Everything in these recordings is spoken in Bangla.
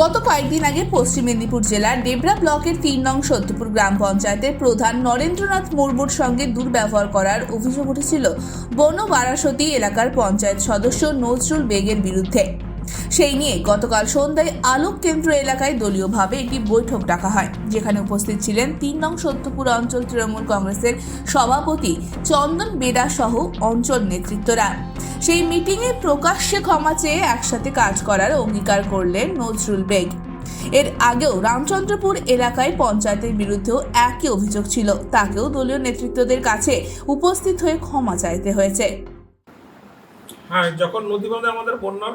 গত কয়েকদিন আগে পশ্চিম মেদিনীপুর জেলার ডেবরা ব্লকের তিন নং সত্যপুর গ্রাম পঞ্চায়েতের প্রধান নরেন্দ্রনাথ মুর্মুর সঙ্গে দুর্ব্যবহার করার অভিযোগ উঠেছিল বন বারাসতী এলাকার পঞ্চায়েত সদস্য নজরুল বেগের বিরুদ্ধে। সেই নিয়ে গতকাল সন্ধ্যায় আলোক কেন্দ্র এলাকায় দলীয়ভাবে একটি বৈঠক ডাকা হয়, যেখানে উপস্থিত ছিলেন তিন নং সত্যপুর অঞ্চল তৃণমূল কংগ্রেসের সভাপতি চন্দন বেরা সহ অঞ্চল নেতৃত্বরা। সেই মিটিংয়ে প্রকাশ্যে ক্ষমা চেয়ে একসাথে কাজ করার অঙ্গীকার করলেন নজরুল বেগ। এর আগেও রামচন্দ্রপুর এলাকায় পঞ্চায়েতের বিরুদ্ধেও একই অভিযোগ ছিল, তাকেও দলীয় নেতৃত্বদের কাছে উপস্থিত হয়ে ক্ষমা চাইতে হয়েছে। হ্যাঁ যখন নদী বাঁধে আমাদের বন্যার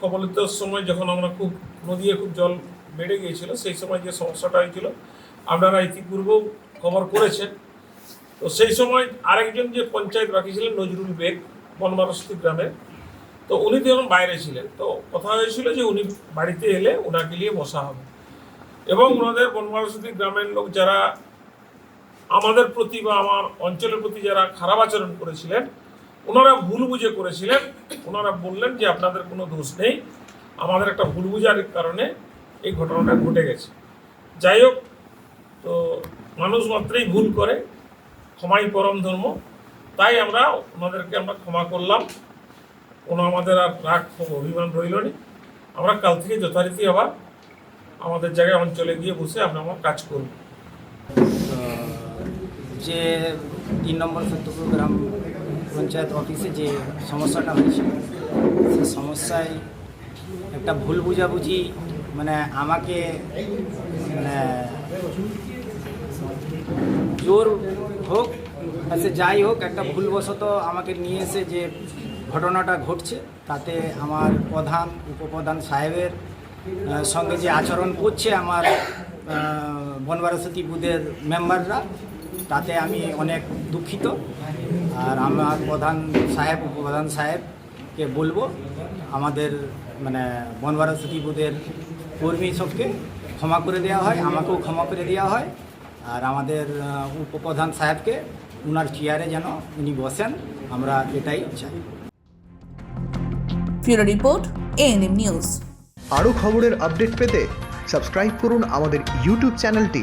কবলিত সময় যখন আমরা খুব নদীয়ে খুব জল বেড়ে গিয়েছিল, সেই সময় যে সমস্যাটা হয়েছিল, আপনারা ইতিপূর্বেও খবর করেছেন। তো সেই সময় আরেকজন যে পঞ্চায়েত বাকি ছিলেন, নজরুল বেগ বনবারস্তি গ্রামের, তো উনি তখন বাইরে ছিলেন, তো কথা হয়েছিল যে উনি বাড়িতে এলে ওনাকে নিয়ে বসা হবে। এবং ওনাদের বনবারস্তি গ্রামের লোক যারা, আমাদের প্রতি বা আমার অঞ্চলের প্রতি যারা খারাপ আচরণ করেছিলেন ওনারা ভুল বুঝে করেছিলেন। ওনারা বললেন যে আপনাদের কোনো দোষ নেই। আমাদের একটা ভুল বুঝার কারণে এই ঘটনাটা ঘটে গেছে। যাই হোক, তো মানুষ মাত্রেই ভুল করে, ক্ষমাই পরম ধর্ম। তাই আমরা ওনাদেরকে আমরা ক্ষমা করলাম। কোনো আমাদের আর রাগ অভিমান রইল নি। আমরা কাল থেকে যথারীতি আবার আমাদের জায়গায় অঞ্চলে গিয়ে বসে আমরা আমার কাজ করব। যে তিন নম্বর সত্যপুর গ্রাম পঞ্চায়েত অফিসে যে সমস্যাটা হয়েছে সে সমস্যায় একটা ভুল বুঝাবুঝি মানে আমাকে মানে জোর হোক সে যাই হোক, একটা ভুলবশত আমাকে নিয়ে এসে যে ঘটনাটা ঘটছে, তাতে আমার প্রধান, উপপ্রধান সাহেবের সঙ্গে যে আচরণ করছে আমার বনবারসতী বুথের মেম্বাররা তাতে আমি অনেক দুঃখিত। আর আমার প্রধান সাহেব উপপ্রধান সাহেবকে বলব আমাদের মানে বনবারসতী বুথের কর্মী সবকে ক্ষমা করে দেওয়া হয় আমাকেও ক্ষমা করে দেওয়া হয়। আর আমাদের উপপ্রধান সাহেবকে ওনার চেয়ারে যেন উনি বসেন আমরা এটাই চাই। ফিরো রিপোর্ট এএনএম নিউজ। আরও খবরের আপডেট পেতে সাবস্ক্রাইব করুন আমাদের ইউটিউব চ্যানেলটি।